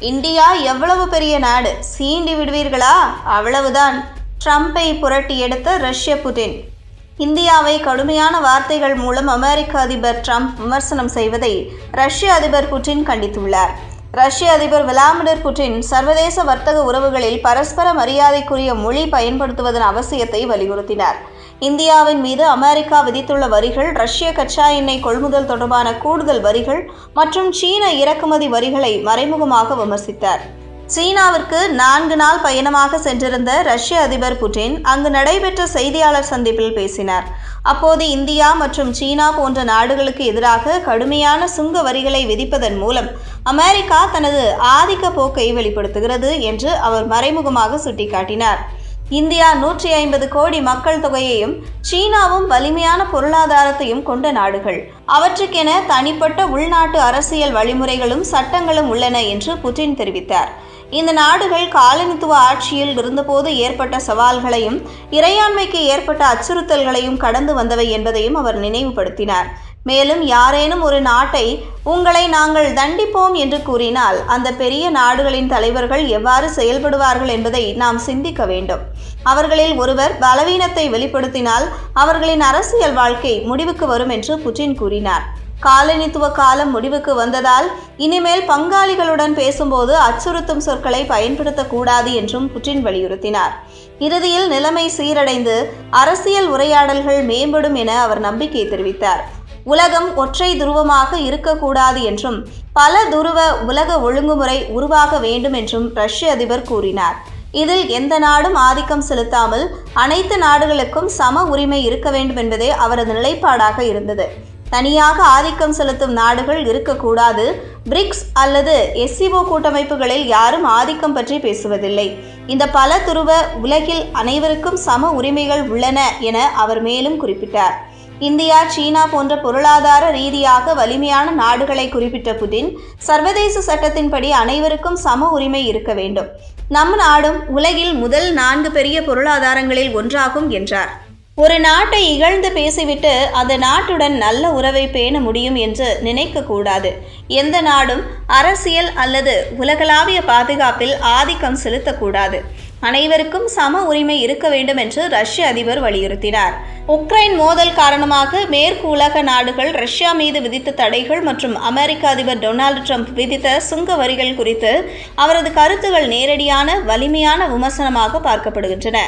India எவ்வளவு பெரிய நாடு? சீண்டி விடுவீர்களா? அவ்வளவுதான். ட்ரம்பை புரட்டி எடுத்த ரஷ்ய புதின். இந்தியாவை கடுமையான வார்த்தைகள் மூலம் அமெரிக்க அதிபர் ட்ரம்ப் விமர்சனம் செய்வதை ரஷ்ய அதிபர் புட்டின் கண்டித்துள்ளார். ரஷ்ய அதிபர் விளாடிமிர் புட்டின் சர்வதேச வர்த்தக உறவுகளில் பரஸ்பர மரியாதைக்குரிய மொழி பயன்படுத்துவதன் அவசியத்தை வலியுறுத்தினார். இந்தியாவின் மீது அமெரிக்கா விதித்துள்ள வரிகள் ரஷ்ய கச்சா எண்ணெய் கொள்முதல் தொடர்பான கூடுதல் வரிகள் மற்றும் சீன இறக்குமதி வரிகளை மறைமுகமாக விமர்சித்தார். சீனாவிற்கு நான்கு நாள் பயணமாக சென்றிருந்த ரஷ்ய அதிபர் புட்டின் அங்கு நடைபெற்ற செய்தியாளர் சந்திப்பில் பேசினார். அப்போது இந்தியா மற்றும் சீனா போன்ற நாடுகளுக்கு எதிராக கடுமையான சுங்க வரிகளை விதிப்பதன் மூலம் அமெரிக்கா தனது ஆதிக்க போக்கை வெளிப்படுத்துகிறது என்று அவர் மறைமுகமாக சுட்டிக்காட்டினார். இந்தியா நூற்றி ஐம்பது கோடி மக்கள் தொகையையும் சீனாவும் வலிமையான பொருளாதாரத்தையும் கொண்ட நாடுகள். அவற்றுக்கென தனிப்பட்ட உள்நாட்டு அரசியல் வழிமுறைகளும் சட்டங்களும் உள்ளன என்று புட்டின் தெரிவித்தார். இந்த நாடுகள் காலனித்துவ ஆட்சியில் இருந்தபோது ஏற்பட்ட சவால்களையும் இறையாண்மைக்கு ஏற்பட்ட அச்சுறுத்தல்களையும் கடந்து வந்தவை என்பதையும் அவர் நினைவுபடுத்தினார். மேலும் யாரேனும் ஒரு நாட்டை உங்களை நாங்கள் தண்டிப்போம் என்று கூறினால் அந்த பெரிய நாடுகளின் தலைவர்கள் எவ்வாறு செயல்படுவார்கள் என்பதை நாம் சிந்திக்க வேண்டும். அவர்களில் ஒருவர் பலவீனத்தை வெளிப்படுத்தினால் அவர்களின் அரசியல் வாழ்க்கை முடிவுக்கு வரும் என்று புட்டின் கூறினார். காலனித்துவ காலம் முடிவுக்கு வந்ததால் இனிமேல் பங்காளிகளுடன் பேசும்போது அச்சுறுத்தும் சொற்களை பயன்படுத்தக்கூடாது என்றும் புட்டின் வலியுறுத்தினார். இறுதியில் நிலைமை சீரடைந்து அரசியல் உரையாடல்கள் மேம்படும் என அவர் நம்பிக்கை தெரிவித்தார். உலகம் ஒற்றை துருவமாக இருக்கக்கூடாது என்றும் பல துருவ உலக ஒழுங்குமுறை உருவாக வேண்டும் என்றும் ரஷ்ய அதிபர் கூறினார். இதில் எந்த நாடும் ஆதிக்கம் செலுத்தாமல் அனைத்து நாடுகளுக்கும் சம உரிமை இருக்க வேண்டும் என்பதே அவரது நிலைப்பாடாக இருந்தது. தனியாக ஆதிக்கம் செலுத்தும் நாடுகள் இருக்கக்கூடாது. பிரிக்ஸ் அல்லது எஸ்சிஓ கூட்டமைப்புகளில் யாரும் ஆதிக்கம் பற்றி பேசுவதில்லை. இந்த பல துருவ உலகில் அனைவருக்கும் சம உரிமைகள் உள்ளன என அவர் மேலும் குறிப்பிட்டார். இந்தியா சீனா போன்ற பொருளாதார ரீதியாக வலிமையான நாடுகளை குறிப்பிட்ட புதின் சர்வதேச சட்டத்தின்படி அனைவருக்கும் சம உரிமை இருக்க வேண்டும். நம் நாடும் உலகில் முதல் நான்கு பெரிய பொருளாதாரங்களில் ஒன்றாகும் என்றார். ஒரு நாட்டை இகழ்ந்து பேசிவிட்டு அந்த நாட்டுடன் நல்ல உறவை பேண முடியும் என்று நினைக்கக்கூடாது எந்த நாடும் அரசியல் அல்லது உலகளாவிய பாதுகாப்பில் ஆதிக்கம் செலுத்தக்கூடாது அனைவருக்கும் சம உரிமை இருக்க வேண்டும் என்று ரஷ்ய அதிபர் வலியுறுத்தினார். உக்ரைன் மோதல் காரணமாக மேற்கு உலக நாடுகள் ரஷ்யா மீது விதித்த தடைகள் மற்றும் அமெரிக்க அதிபர் டொனால்டு ட்ரம்ப் விதித்த சுங்க வரிகள் குறித்து அவரது கருத்துகள் நேரடியான வலிமையான விமர்சனமாக பார்க்கப்படுகின்றன.